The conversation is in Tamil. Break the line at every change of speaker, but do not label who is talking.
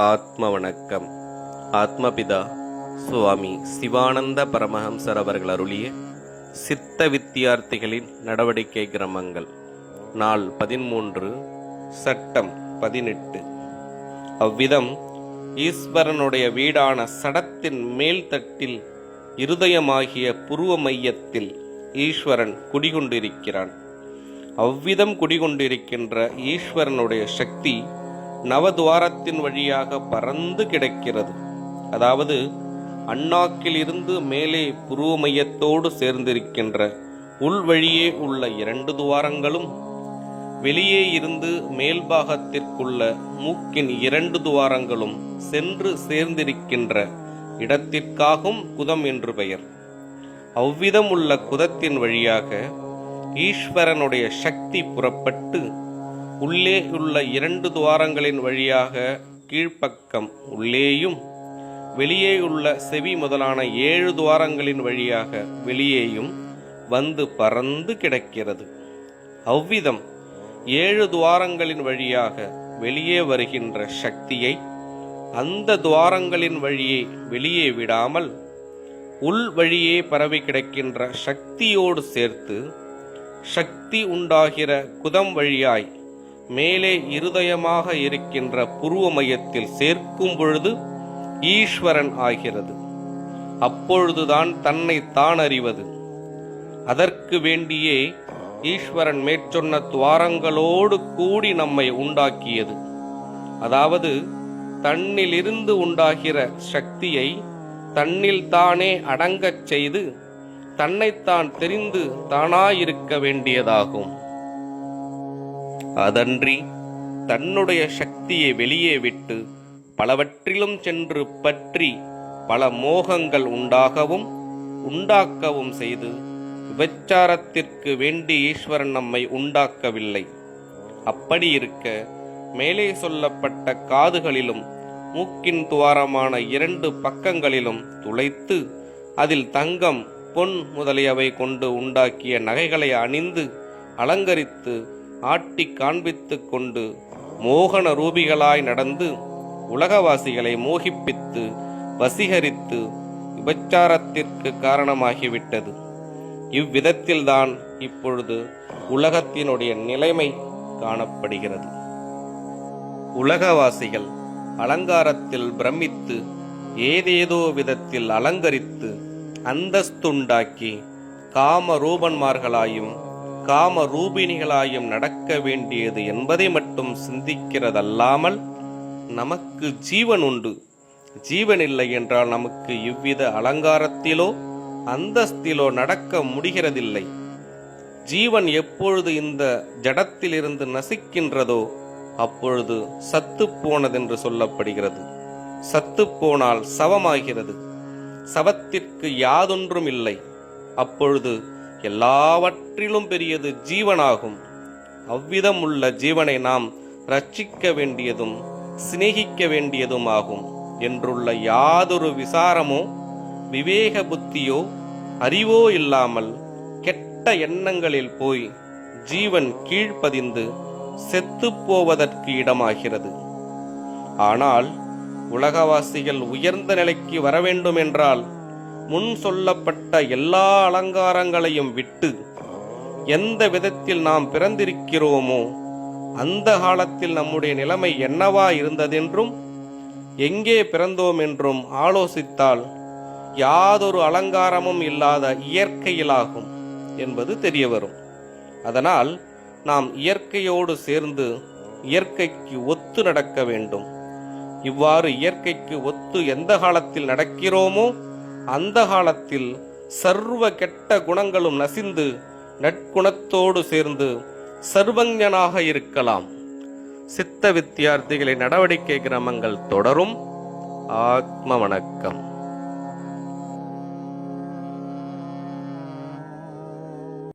ஆத்ம வணக்கம் ஆத்மபிதா சுவாமி சிவானந்த பரமஹம்சர் அவர்கள் அருளிய சித்த வித்தியார்த்திகளின் நடவடிக்கை கிரமங்கள். நாள் பதிமூன்று சட்டம் பதினெட்டு. அவ்விதம் ஈஸ்வரனுடைய வீடான சடத்தின் மேல் தட்டில் இருதயமாகிய புருவ மையத்தில் ஈஸ்வரன் குடிகொண்டிருக்கிறான். அவ்விதம் குடிகொண்டிருக்கின்ற ஈஸ்வரனுடைய சக்தி நவதுவாரத்தின் வழியாக பறந்து கிடக்கிறது. அதாவது அண்ணாக்கிலிருந்து மேலே புருவ மையத்தோடு சேர்ந்திருக்கின்ற உள்வழியே உள்ள இரண்டு துவாரங்களும் வெளியே இருந்து மேல்பாகத்திற்குள்ள மூக்கின் இரண்டு துவாரங்களும் சென்று சேர்ந்திருக்கின்ற இடத்திற்காகும் குதம் என்று பெயர். அவ்விதம் உள்ள குதத்தின் வழியாக ஈஸ்வரனுடைய சக்தி புறப்பட்டு உள்ளே உள்ள இரண்டு துவாரங்களின் வழியாக கீழ்ப்பக்கம் உள்ளேயும் வெளியே உள்ள செவி முதலான ஏழு துவாரங்களின் வழியாக வெளியேயும் வந்து பறந்து கிடக்கிறது. அவ்விதம் ஏழு துவாரங்களின் வழியாக வெளியே வருகின்ற சக்தியை அந்த துவாரங்களின் வழியே வெளியே விடாமல் உள் வழியே பரவி கிடக்கின்ற சக்தியோடு சேர்த்து சக்தி உண்டாகிற குதம் வழியாய் மேலே இருதயமாக இருக்கின்ற புருவ மையத்தில் சேர்க்கும் பொழுது ஈஸ்வரன் ஆகிறது. அப்பொழுதுதான் தன்னை தான் அறிவது. அதற்கு வேண்டியே ஈஸ்வரன் மேற்சொன்ன துவாரங்களோடு கூடி நம்மை உண்டாக்கியது. அதாவது தன்னிலிருந்து உண்டாகிற சக்தியை தன்னில் தானே அடங்கச் செய்து தன்னைத்தான் தெரிந்து தானாயிருக்க வேண்டியதாகும். அதன்றி தன்னுடைய சக்தியை வெளியே விட்டு பலவற்றிலும் சென்று பற்றி பல மோகங்கள் உண்டாகவும் உண்டாக்கவும் செய்து விபச்சாரத்திற்கு வேண்டி ஈஸ்வரன் நம்மை உண்டாக்கவில்லை. அப்படி இருக்க மேலே சொல்லப்பட்ட காதுகளிலும் மூக்கின் துவாரமான இரண்டு பக்கங்களிலும் துளைத்து அதில் தங்கம் பொன் முதலியவை கொண்டு உண்டாக்கிய நகைகளை அணிந்து அலங்கரித்து ஆட்டி காண்பித்து கொண்டு மோகன ரூபிகளாய் நடந்து உலகவாசிகளை மோகிப்பித்து வசீகரித்து விபச்சாரத்திற்கு காரணமாகிவிட்டது. இவ்விதத்தில்தான் இப்பொழுது உலகத்தினுடைய நிலைமை காணப்படுகிறது. உலகவாசிகள் அலங்காரத்தில் பிரமித்து ஏதேதோ விதத்தில் அலங்கரித்து அந்தஸ்துண்டாக்கி காம ரூபன்மார்களாயும் காம ரூபிணிகளாயும் நடக்க வேண்டியது என்பதை மட்டும் சிந்திக்கிறதல்லாமல் நமக்கு ஜீவன் உண்டு. ஜீவன் இல்லை என்றால் நமக்கு இவ்வித அலங்காரத்திலோ அந்தஸ்திலோ நடக்க முடிகிறதில்லை. ஜீவன் எப்பொழுது இந்த ஜடத்திலிருந்து நசிக்கின்றதோ அப்பொழுது சத்து போனதென்று சொல்லப்படுகிறது. சத்து போனால் சவமாகிறது. சவத்திற்கு யாதொன்றும் இல்லை. அப்பொழுது எல்லாவற்றிலும் பெரியது ஜீவனாகும். அவ்விதம் உள்ள ஜீவனை நாம் ரட்சிக்க வேண்டியதும் சிநேகிக்க வேண்டியதும் ஆகும். என்றுள்ள யாதொரு விசாரமோ விவேக புத்தியோ அறிவோ இல்லாமல் கெட்ட எண்ணங்களில் போய் ஜீவன் கீழ்ப்பதிந்து செத்துப்போவதற்கு இடமாகிறது. ஆனால் உலகவாசிகள் உயர்ந்த நிலைக்கு வர வேண்டும் என்றால் முன் சொல்லப்பட்ட எல்லா அலங்காரங்களையும் விட்டு எந்த விதத்தில் நாம் பிறந்திருக்கிறோமோ அந்த காலத்தில் நம்முடைய நிலைமை என்னவா இருந்ததென்றும் எங்கே பிறந்தோம் என்றும் ஆலோசித்தால் யாதொரு அலங்காரமும் இல்லாத இயற்கையிலாகும் என்பது தெரிய வரும் அதனால் நாம் இயற்கையோடு சேர்ந்து இயற்கைக்கு ஒத்து நடக்க வேண்டும். இவ்வாறு இயற்கைக்கு ஒத்து எந்த காலத்தில் நடக்கிறோமோ அந்த காலத்தில் சர்வ கெட்ட குணங்களும் நசிந்து நற்குணத்தோடு சேர்ந்து சர்வஞனாக இருக்கலாம். சித்த வித்தியார்த்திகளை நடவடிக்கை கிரமங்கள் தொடரும். ஆத்ம வணக்கம்.